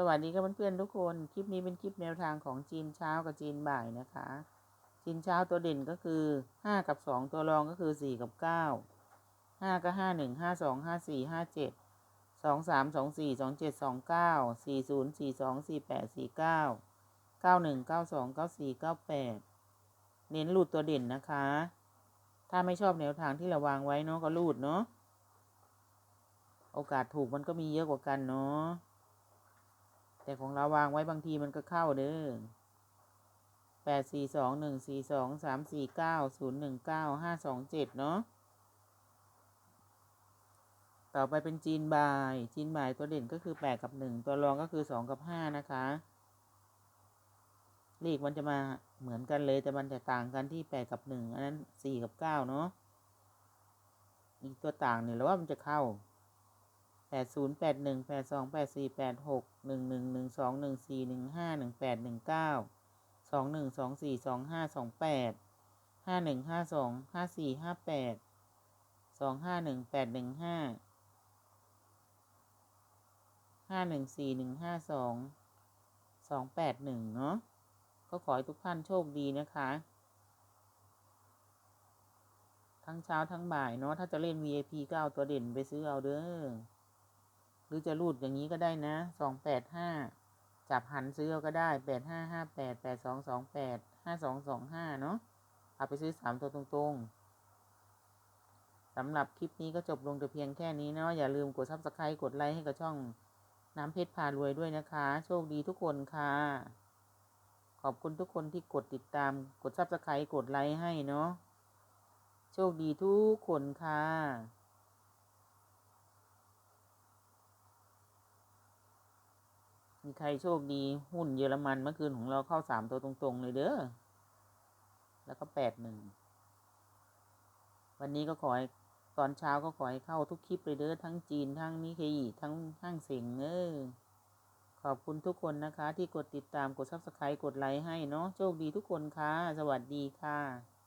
สวัสดีครับเพื่อนๆทุกคน คลิปนี้เป็นคลิปแนวทางของจีนเช้ากับจีนบ่ายนะคะ จีนเช้าตัวเด่นก็คือห้ากับสองตัวรองก็คือสี่กับเก้าห้าก็ห้าหนึ่งห้าสองห้าสี่ห้าเจ็ดสองสามสองสี่สองเจ็ดสองเก้าสี่ศูนย์สี่สองสี่แปดสี่เก้าเก้าหนึ่งเก้าสองเก้าสี่เก้าแปดเน้นรูดตัวเด่นนะคะ ถ้าไม่ชอบแนวทางที่เราวางไว้เนาะก็รูดเนาะ โอกาสถูกมันก็มีเยอะกว่ากันเนาะ แต่ของเราวางไว้บางทีมันก็เข้าเด้อแปดสี่สองหนึ่งสี่สองสามสี่เก้าศูนย์หนึ่งเก้าห้าสองเจ็ดเนาะ ต่อไปเป็นจีนบาย จีนบายตัวเด่นก็คือแปดกับหนึ่งตัวรองก็คือสองกับห้านะคะเลขมันจะมาเหมือนกันเลยแต่มันจะต่างกันที่แปดกับหนึ่งอันนั้นสี่กับเก้าเนาะอีกตัวต่างเนี่ยแล้วว่ามันจะเข้าแปดศูนย์แปดหนึ่งแปดสองแปดสี่แปดหกหนึ่งหนึ่งหนึ่ง สองหนึ่งสี่หนึ่งห้าหนึ่งแปดหนึ่งเก้าสองหนึ่งสองสี่สองห้าสองแปดห้าหนึ่งห้าสองห้าสี่ห้าแปดสองห้าหนึ่งแปดหนึ่งห้าห้าหนึ่งสี่หนึ่งห้าสองสองแปดหนึ่งเนาะก็ขอให้ทุกท่านโชคดีนะคะ ทั้งเช้าทั้งบ่ายเนาะถ้าจะเล่น VIP ก็เอาตัวเด่นไปซื้อเอาเด้อหรือจะรูดอย่างนี้ก็ได้นะสองแปดห้า จับหันซื้อเอาก็ได้แปดห้าห้าแปดแปดสองสองแปดห้าสองสองห้าเนาะเอาไปซื้อสามตัวตรงๆสำหรับคลิปนี้ก็จบลงแต่เพียงแค่นี้เนาะอย่าลืมกดซับสไครต์กดไลค์ให้กับช่องน้ำเพชรพารวยด้วยนะคะ โชคดีทุกคนค่ะ ขอบคุณทุกคนที่กดติดตาม กดซับสไครต์กดไลค์ให้เนาะโชคดีทุกคนค่ะ มีใครโชคดีหุ้นเยอรมันเมื่อคืนของเราเข้าสามตัวตรงๆเลยเด้อ แล้วก็แปดหนึ่ง วันนี้ก็ขอให้ตอนเช้าก็ขอให้เข้าทุกคลิปเลยเด้อ ทั้งจีนทั้งนิเคอีทั้งห้างเสียงเออขอบคุณทุกคนนะคะ ที่กดติดตามกดซับสไครต์กดไลค์ให้เนาะโชคดีทุกคนค่ะ สวัสดีค่ะ